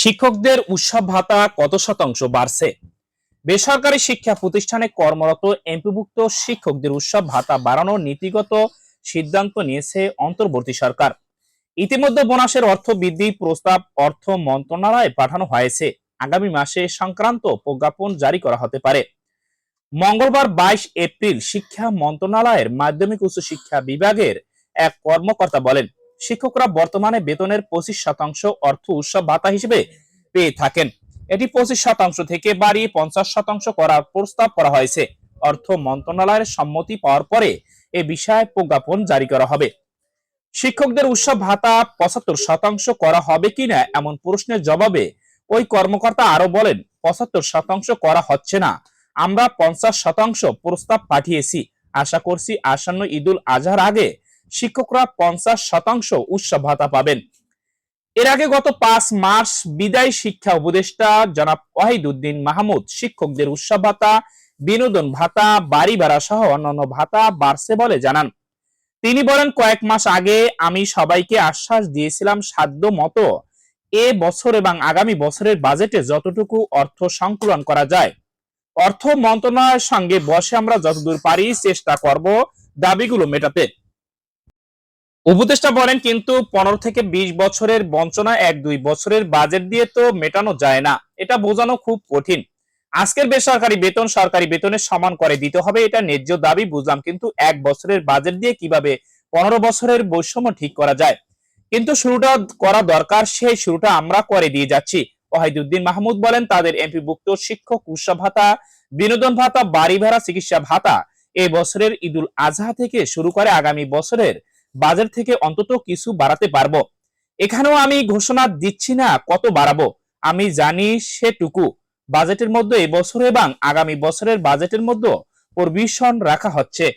শিক্ষকদের উৎসব ভাতা কত শতাংশ বাড়ছে? বেসরকারি শিক্ষা প্রতিষ্ঠানে কর্মরত এমপিভুক্ত শিক্ষকদের উৎসব ভাতা বাড়ানোর নীতিগত সিদ্ধান্ত নিয়েছে অন্তর্বর্তী সরকার। ইতিমধ্যে বোনাসের অর্থ বৃদ্ধি প্রস্তাব অর্থ মন্ত্রণালয়ে পাঠানো হয়েছে। আগামী মাসে সংক্রান্ত প্রজ্ঞাপন জারি করা হতে পারে। মঙ্গলবার বাইশ এপ্রিল শিক্ষা মন্ত্রণালয়ের মাধ্যমিক উচ্চ শিক্ষা বিভাগের এক কর্মকর্তা বলেন শিক্ষকরা বর্তমানে বেতনের পঁচিশ শতাংশ অর্থ উৎসব ভাতা হিসেবে পেয়ে থাকেন। এটি পঁচিশ শতাংশ থেকে বাড়িয়ে পঞ্চাশ শতাংশ করার প্রস্তাব করা হয়েছে। অর্থ মন্ত্রণালয়ের সম্মতি পাওয়ার পরে এ বিষয়ে প্রজ্ঞাপন জারি করা হবে। শিক্ষকদের উৎসব ভাতা পঁচাত্তর শতাংশ করা হবে কিনা এমন প্রশ্নের জবাবে ওই কর্মকর্তা আরও বলেন, পঁচাত্তর শতাংশ করা হচ্ছে না। আমরা পঞ্চাশ শতাংশ প্রস্তাব পাঠিয়েছি। আশা করছি আসন্ন ঈদুল আজহার আগে শিক্ষকরা পঞ্চাশ শতাংশ উৎসব ভাতা পাবেন। এর আগে গত পাঁচ মার্চ বিদায় শিক্ষা উপদেষ্টা জনাব ওয়াহিদুদ্দিন মাহমুদ শিক্ষকদের উৎসব ভাতা, বিনোদন ভাতা, বাড়ি ভাড়া সহ অন্যান্য ভাতা বাড়ছে বলে জানান। তিনি বলেন, কয়েক মাস আগে আমি সবাইকে আশ্বাস দিয়েছিলাম সাধ্য মতো এ বছর এবং আগামী বছরের বাজেটে যতটুকু অর্থ সংকলন করা যায়। অর্থ মন্ত্রণালয়ের সঙ্গে বসে আমরা যতদূর পারি চেষ্টা করব দাবিগুলো মেটাতে। উপদেষ্টা বলেন, কিন্তু পনেরো থেকে বিশ বছরের বঞ্চনা এক দুই বছরের বাজেট দিয়ে তো মেটানো যায় না। এটা বোঝানো খুব কঠিন। আজকের বেসরকারি বেতন সরকারি বেতনের সমান করে দিতে হবে, এটা ন্যায্য দাবি, বুঝলাম। কিন্তু এক বছরের বাজেট দিয়ে কীভাবে পনেরো বছরের বৈষম্য ঠিক করা যায়? কিন্তু শুরুটা করা দরকার, সেই শুরুটা আমরা করে দিয়ে যাচ্ছি। ওয়াহিদুদ্দিন মাহমুদ বলেন, তাদের এমপিভুক্ত শিক্ষক, উৎসব ভাতা, বিনোদন ভাতা, বাড়ি ভাড়া, চিকিৎসা ভাতা এই বছরের ঈদুল আজহা থেকে শুরু করে আগামী বছরের বাজেট থেকে অন্তত কিছু বাড়াতে পারব। এখানেও আমি ঘোষণা দিচ্ছি না কত বাড়াবো। আমি জানি সেটুকু। বাজেটের মধ্যে এবছর বছর এবং আগামী বছরের বাজেটের মধ্যে প্রভিশন রাখা হচ্ছে।